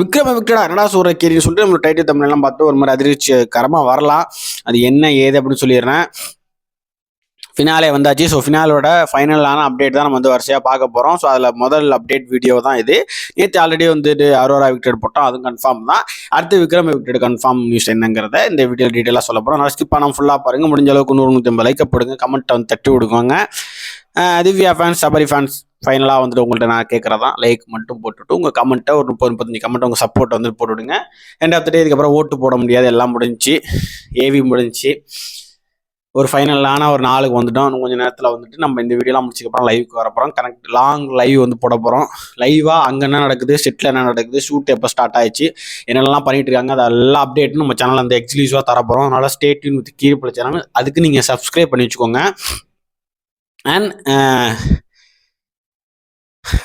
விக்ரம விக்கடா என்னடா சூரக்கேரின்னு சொல்லிட்டு நம்ம டைட்டில் தமிழ்லாம் பார்த்து ஒரு மாதிரி அதிர்ச்சிகரமாக வரலாம். அது என்ன ஏது அப்படின்னு சொல்லிடுறேன். ஃபினாலே வந்தாச்சு. ஸோ ஃபினாலோட ஃபைனலான அப்டேட் தான் நம்ம வந்து வரிசையாக பார்க்க போகிறோம் ஸோ அதில் முதல் அப்டேட் வீடியோ தான் இது. நேற்று ஆல்ரெடி வந்துட்டு அரோரா விக்டெட் போட்டோம். அதுவும் கன்ஃபார்ம் தான். அடுத்து விக்ரம் விக்டெட் கன்ஃபார்ம் நியூஸ் என்னங்கிறத இந்த வீடியோ டீட்டெயிலாக சொல்ல போகிறோம் நான் ஸ்கிப் பண்ணாமல் ஃபுல்லாக பாருங்க. முடிஞ்ச அளவுக்கு நூறு நூற்றி ஐம்பது லைக்கை போடுங்க. கமெண்ட்டை வந்து தட்டி விடுவாங்க திவ்யா ஃபேன்ஸ் சபரி ஃபேன்ஸ் ஃபைனலாக வந்துட்டு உங்கள்கிட்ட நான் கேட்குறதான் லைக் மட்டும் போட்டுட்டு உங்கள் கமெண்ட்டை ஒரு முப்பது முப்பத்தஞ்சு கமெண்ட் உங்கள் சப்போர்ட் வந்து போட்டுவிடுங்க எண்ட் ஆஃப் டே இதுக்கப்புறம் ஓட்டு போட முடியாது எல்லாம் முடிஞ்சுச்சு ஏவி முடிஞ்சு. ஒரு ஃபைனலான ஒரு நாளுக்கு வந்துட்டோம். இன்னும் கொஞ்சம் நேரத்தில் வந்துட்டு நம்ம இந்த வீடியோலாம் முடிச்சதுக்கப்புறம் லைவுக்கு வர போகிறோம் கனெக்ட் லாங் லைவ் வந்து போட போகிறோம் லைவாக அங்கே என்ன நடக்குது? செட்டில் என்ன நடக்குது? ஷூட் எப்போ ஸ்டார்ட் ஆயிடுச்சு? என்னெல்லாம் பண்ணிட்டு இருக்காங்க? அது எல்லா அப்டேட்டும் நம்ம சேனல் அந்த எக்ஸ்க்ளூசிவாக தர போகிறோம் அதனால் ஸ்டேட்யூன் வித் கீழ்ப்பட சேனல் அதுக்கு நீங்கள் சப்ஸ்கிரைப் பண்ணி வச்சுக்கோங்க. அண்ட்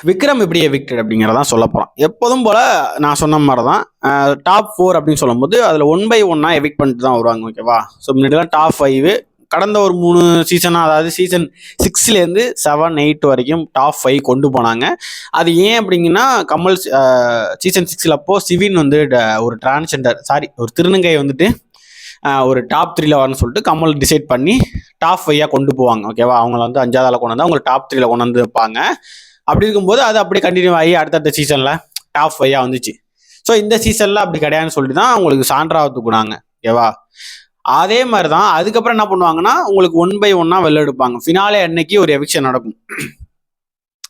விக்ரம் எப்படி எவிக்டட் அப்படிங்கிறதான் சொல்ல போகிறோம் எப்போதும் போல் நான் சொன்ன மாதிரி தான் டாப் ஃபோர் அப்படின்னு சொல்லும்போது அதில் ஒன் பை ஒன்னாக எவிக்ட் பண்ணிட்டு தான் வருவாங்க ஓகேவா ஸோ முன்னாடிலாம் டாப் ஃபைவ் கடந்த ஒரு மூணு சீசனாக அதாவது சீசன் சிக்ஸ்லேருந்து செவன் எயிட் வரைக்கும் டாப் ஃபைவ் கொண்டு போனாங்க. அது ஏன் அப்படிங்கன்னா கமல் சீசன் சிக்ஸில் அப்போது சிவின் வந்து ட- ஒரு டிரான்ஸ்ஜெண்டர் சாரி ஒரு திருநங்கை வந்துட்டு ஒரு டாப் த்ரீல வரணும்னு சொல்லிட்டு கமல் டிசைட் பண்ணி டாப் ஃபைவாக கொண்டு போவாங்க ஓகேவா அவங்கள வந்து அஞ்சாவதால் கொண்டு வந்து அவங்க டாப் த்ரீல கொண்டு வந்து வைப்பாங்க. அப்படி இருக்கும்போது அது அப்படியே கண்டினியூ ஆகி அடுத்தடுத்த சீசனில் டாப் ஃபைவாக வந்துச்சு. ஸோ இந்த சீசனில் அப்படி கிடையாதுன்னு சொல்லிட்டு தான் உங்களுக்கு சான்றாவை தூக்குனாங்க ஓகேவா அதே மாதிரி தான் அதுக்கப்புறம் என்ன பண்ணுவாங்கன்னா உங்களுக்கு ஒன் பை ஒன்னாக வெளில எடுப்பாங்க. ஃபினாலே அன்னைக்கு ஒரு எவிக்ஷன் நடக்கும்.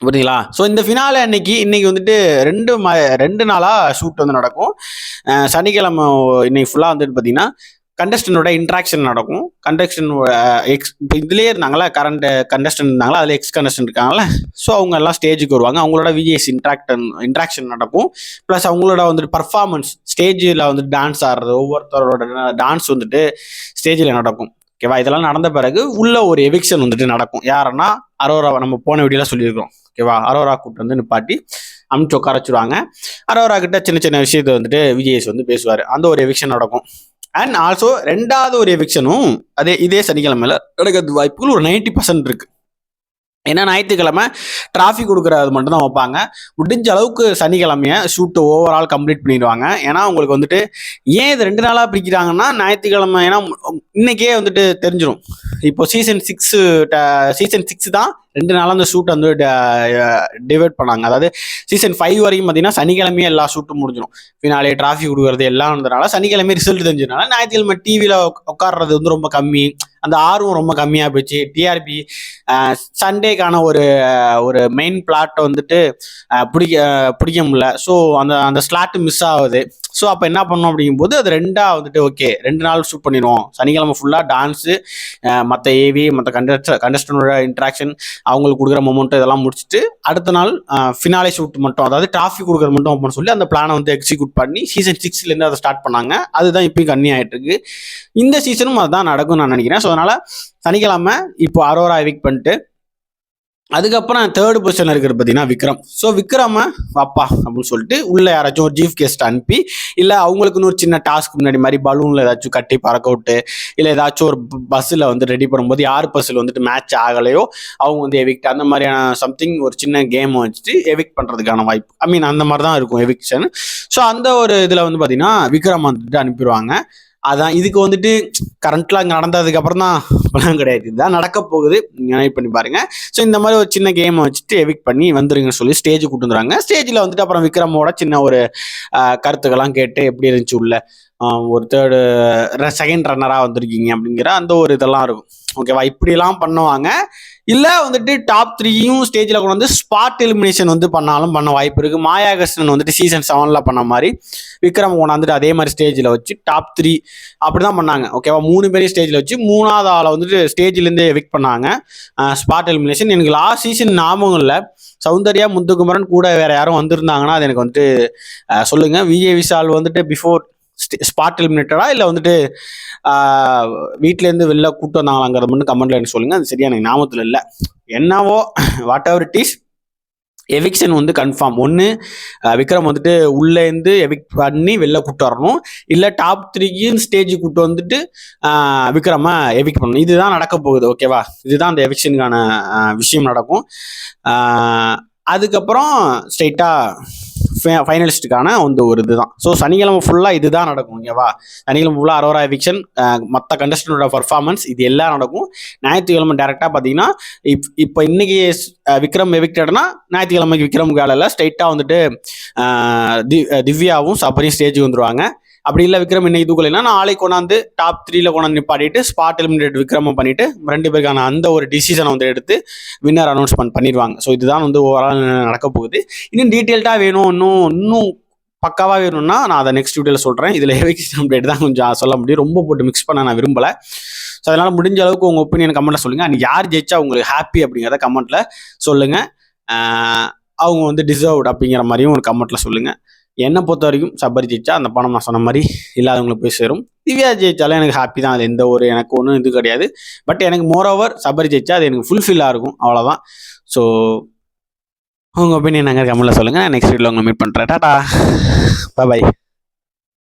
புரியுதுங்களா? ஸோ இந்த ஃபினாலே அன்னைக்கு இன்னைக்கு வந்துட்டு ரெண்டு ம ரெண்டு நாளாக ஷூட் வந்து நடக்கும். சனிக்கிழமை இன்னைக்கு ஃபுல்லாக வந்துட்டு பார்த்தீங்கன்னா கண்டஸ்டனோட இன்ட்ராக்ஷன் நடக்கும். கண்டஸ்டன் எக்ஸ் இப்போ இதுலேயே இருந்தாங்களா கரண்ட் கண்டஸ்டன் இருந்தாங்களா அதில் எக்ஸ் கண்டஸ்டன் இருக்காங்களா ஸோ அவங்க எல்லாம் ஸ்டேஜுக்கு வருவாங்க. அவங்களோட விஜிஎஸ் இன்ட்ராக்டன் இன்ட்ராக்ஷன் நடக்கும். ப்ளஸ் அவங்களோட வந்துட்டு பர்ஃபார்மன்ஸ் ஸ்டேஜில் வந்துட்டு டான்ஸ் ஆடுறது ஒவ்வொருத்தரோட டான்ஸ் வந்துட்டு ஸ்டேஜில் நடக்கும். ஓகேவா இதெல்லாம் நடந்த பிறகு உள்ள ஒரு எவிக்ஷன் வந்துட்டு நடக்கும். யாருன்னா அரோரா நம்ம போன வீடியோலாம் சொல்லியிருக்கோம் ஓகேவா அரோரா கூட்டு வந்து நிப்பாட்டி அமிச்சு உட்கார வச்சுருவாங்க. அரோரா கிட்ட சின்ன சின்ன விஷயத்தை வந்துட்டு விஜேஎஸ் வந்து பேசுவார். அந்த ஒரு எவிக்ஷன் நடக்கும். அண்ட் ஆல்சோ ரெண்டாவது ஒரு எவிக்ஷனும் அதே இதே சனிக்கிழமையில நடக்கிறது வாய்ப்புகள் ஒரு நைன்டி பர்சன்ட் இருக்கு. ஏன்னா ஞாயிற்றுக்கிழமை டிராஃபிக் கொடுக்குறது மட்டும்தான் வைப்பாங்க. முடிஞ்ச அளவுக்கு சனிக்கிழமைய ஷூட்டு ஓவரால் கம்ப்ளீட் பண்ணிடுவாங்க. ஏன்னா உங்களுக்கு வந்துட்டு ஏன் இது ரெண்டு நாளாக பிரிக்கிறாங்கன்னா ஞாயிற்றுக்கிழமை ஏன்னா இன்றைக்கே வந்துட்டு தெரிஞ்சிடும் இப்போ சீசன் சிக்ஸு சீசன் சிக்ஸ் தான் ரெண்டு நாளாக அந்த ஷூட் வந்து டிவைட் பண்ணாங்க. அதாவது சீசன் ஃபைவ் வரைக்கும் பார்த்தீங்கன்னா சனிக்கிழமையே எல்லா ஷூட்டும் முடிஞ்சிடும் பின்னாலே டிராஃபிக் கொடுக்குறது எல்லாம் இருந்தனால சனிக்கிழமை ரிசல்ட் தெரிஞ்சதுனால ஞாயிற்றுக்கிழமை டிவியில் உட்கார்றது வந்து ரொம்ப கம்மி. அந்த ஆர்வம் ரொம்ப கம்மியாக போச்சு. டிஆர்பி சண்டேக்கான ஒரு ஒரு மெயின் பிளாட்டை வந்துட்டு பிடிக்க பிடிக்க முடியல. ஸோ அந்த அந்த ஸ்லாட்டு மிஸ் ஆகுது. ஸோ அப்போ என்ன பண்ணோம் அப்படிங்கும்போது அது ரெண்டாக வந்துட்டு ஓகே ரெண்டு நாள் ஷூட் பண்ணிடுவோம். சனிக்கிழமை ஃபுல்லாக டான்ஸு மற்ற ஏவி மற்ற கண்டஸ்ட கண்டஸ்டனோட இன்ட்ராக்ஷன் அவங்களுக்கு கொடுக்குற மொமெண்ட் இதெல்லாம் முடிச்சுட்டு அடுத்த நாள் ஃபினாலே ஷூட் மட்டும் அதாவது டிராஃபி கொடுக்குறது மட்டும் அப்படின்னு சொல்லி அந்த பிளானை வந்து எக்ஸிக்யூட் பண்ணி சீசன் சிக்ஸ்லேருந்து அதை ஸ்டார்ட் பண்ணாங்க. அதுதான் இப்போயும் கண்ணி ஆகிட்டுருக்கு இந்த சீசனும் அதுதான் நடக்கும்னு நான் நினைக்கிறேன். ஸோ அதனால் சனிக்கிழமை இப்போ அரோரா எவிக் பண்ணிட்டு அதுக்கப்புறம் தேர்ட் பொசிஷன் இருக்கிறது பார்த்தீங்கன்னா விக்ரம். ஸோ விக்ரம அப்பா அப்படின்னு சொல்லிட்டு உள்ள யாராச்சும் ஒரு சீஃப் கெஸ்ட் அனுப்பி இல்லை அவங்களுக்குன்னு ஒரு சின்ன டாஸ்க் முன்னாடி மாதிரி பலூனில் ஏதாச்சும் கட்டி பறக்க விட்டு இல்லை ஏதாச்சும் ஒரு பஸ்ஸில் வந்து ரெடி பண்ணும்போது யார் பஸ்ஸில் வந்துட்டு மேட்ச் ஆகலையோ அவங்க வந்து எவிக்ட் அந்த மாதிரியான சம்திங் ஒரு சின்ன கேம் வச்சுட்டு எவிக்ட் பண்ணுறதுக்கான வாய்ப்பு. ஐ மீன் அந்த மாதிரி தான் இருக்கும் எவிக்ஷன் ஸோ அந்த ஒரு இதில் வந்து பார்த்தீங்கன்னா விக்ரம் வந்துட்டு அனுப்பிடுவாங்க. அதான் இதுக்கு வந்துட்டு கரண்ட்லாம் அங்கே நடந்ததுக்கு அப்புறம் தான் பலம் கிடையாது. இதுதான் நடக்க போகுது. நினைவு பண்ணி பாருங்க. ஸோ இந்த மாதிரி ஒரு சின்ன கேமை வச்சுட்டு எவிக் பண்ணி வந்துருங்கன்னு சொல்லி ஸ்டேஜ் கூட்டு ஸ்டேஜில் வந்துட்டு அப்புறம் விக்ரமோட சின்ன ஒரு ஆஹ், கருத்துக்கள்லாம் கேட்டு எப்படி இருந்துச்சு உள்ள? ஒரு தேர்டு செகண்ட் ரன்னராக வந்திருக்கீங்க அப்படிங்கிற அந்த ஒரு இதெல்லாம் இருக்கும். ஓகேவா இப்படிலாம் பண்ணுவாங்க. இல்லை வந்துட்டு டாப் த்ரீயும் ஸ்டேஜில் கொண்டு வந்து ஸ்பாட் எலிமினேஷன் வந்து பண்ணாலும் பண்ண வாய்ப்பு இருக்குது மாயாகிருஷ்ணன் வந்துட்டு சீசன் செவனில் பண்ண மாதிரி விக்ரம் கொண்டாந்துட்டு அதே மாதிரி ஸ்டேஜில் வச்சு டாப் த்ரீ அப்படி தான் பண்ணாங்க ஓகேவா மூணு பேரையும் ஸ்டேஜில் வச்சு மூணாவது ஆளை வந்துட்டு ஸ்டேஜ்லேருந்தே எவிக் பண்ணாங்க. ஸ்பாட் எலிமினேஷன் எனக்கு லாஸ்ட் சீசன் ஞாபகம் இல்லை. சௌந்தர்யா முத்துக்குமரன் கூட வேறு யாரும் வந்திருந்தாங்கன்னா அது எனக்கு வந்துட்டு சொல்லுங்கள் விஜய் விஷால் வந்துட்டு பிஃபோர் ஸ்பாட் எலிமினேட்டடா இல்லை வந்துட்டு வீட்டிலேருந்து வெளில கூப்பிட்டு வந்தாங்களாங்கிறது மட்டும் கமெண்ட்ல எனக்கு சொல்லுங்க. அது சரியான ஞாபகத்தில் இல்லை. என்னவோ whatever it is eviction வந்து கன்ஃபார்ம் ஒன்று விக்ரம் வந்துட்டு உள்ளேருந்து எவிக் பண்ணி வெளில கூப்பிட்டு வரணும். இல்லை டாப் த்ரீயும் ஸ்டேஜ் கூப்பிட்டு வந்துட்டு விக்ரமாக விக்ரம எவிக் பண்ணணும். இதுதான் நடக்க போகுது ஓகேவா இதுதான் அந்த எவிக்ஷனுக்கான விஷயம் நடக்கும். அதுக்கப்புறம் ஸ்ட்ரைட்டாக ஃபைனலிஸ்ட்டுக்கான வந்து ஒரு இதுதான். ஸோ சனிக்கிழமை ஃபுல்லாக இதுதான் நடக்கும் ஓகேவா சனிக்கிழமை ஃபுல்லாக அரோரா எவிக்ஷன் மற்ற கண்டஸ்டனோட பர்ஃபார்மன்ஸ் இது எல்லாம் நடக்கும். ஞாயிற்றுக்கிழமை டேரெக்டாக பார்த்தீங்கன்னா இப் இப்போ இன்னைக்கு விக்ரம் எவிக்டட்னா ஞாயிற்றுக்கிழமைக்கு விக்ரம் காலையில் ஸ்ட்ரைட்டாக வந்துட்டு தி- திவ்யாவும் சபரியும் ஸ்டேஜுக்கு வந்துடுவாங்க அப்படி இல்லை விக்ரம் இன்னைக்கு தூக்கலைன்னா நாளைக்கு கொண்டாந்து டாப் த்ரீல கொண்டாந்து நிப்பாட்டிட்டு ஸ்பாட் எலிமினேட் விக்ரமம் பண்ணிட்டு ரெண்டு பேருக்கான அந்த ஒரு டிசிஷனை வந்து எடுத்து வின்னர் அனௌன்ஸ்மெண்ட் பண்ணிடுவாங்க. ஸோ இதுதான் வந்து ஓவரால் நடக்க போகுது. இன்னும் டீட்டெயில்டாக வேணும் இன்னும் இன்னும் பக்காவாக வேணும்னா நான் அதை நெக்ஸ்ட் வீடியோவில் சொல்கிறேன் இதில் எவிக்ஷன் அப்டேட் தான் கொஞ்சம் சொல்ல முடியும். ரொம்ப போட்டு மிக்ஸ் பண்ண நான் விரும்பலை. ஸோ அதனால் முடிஞ்ச அளவுக்கு உங்கள் ஒப்பீனியன் கமெண்ட்டில் சொல்லுங்கள் அண்ட் யார் ஜெயிச்சா உங்களுக்கு ஹாப்பி அப்படிங்கிறத கமெண்ட்டில் சொல்லுங்கள் அவங்க வந்து டிசர்வ்ட் அப்படிங்கிற மாதிரியும் ஒரு கமெண்ட்டில் சொல்லுங்கள் என்னை பொறுத்த வரைக்கும் சபரி ஜெயிச்சா அந்த பணம் நான் சொன்ன மாதிரி இல்லாதவங்களுக்கு போய் சேரும். திவ்யா ஜெயிச்சாலும் எனக்கு ஹாப்பி தான். அது எந்த ஒரு எனக்கு ஒன்றும் இது கிடையாது. பட் எனக்கு மோர் ஓவர் சபரி ஜெயிச்சா அது எனக்கு ஃபுல்ஃபில்லாக இருக்கும். அவ்வளோதான் ஸோ உங்கள் ஒப்பீனியன் நாங்கள் கமெண்ட்டில் சொல்லுங்கள் நெக்ஸ்ட் வீடியோவில் உங்களை மீட் பண்ணுறேன் டாட்டா பாய்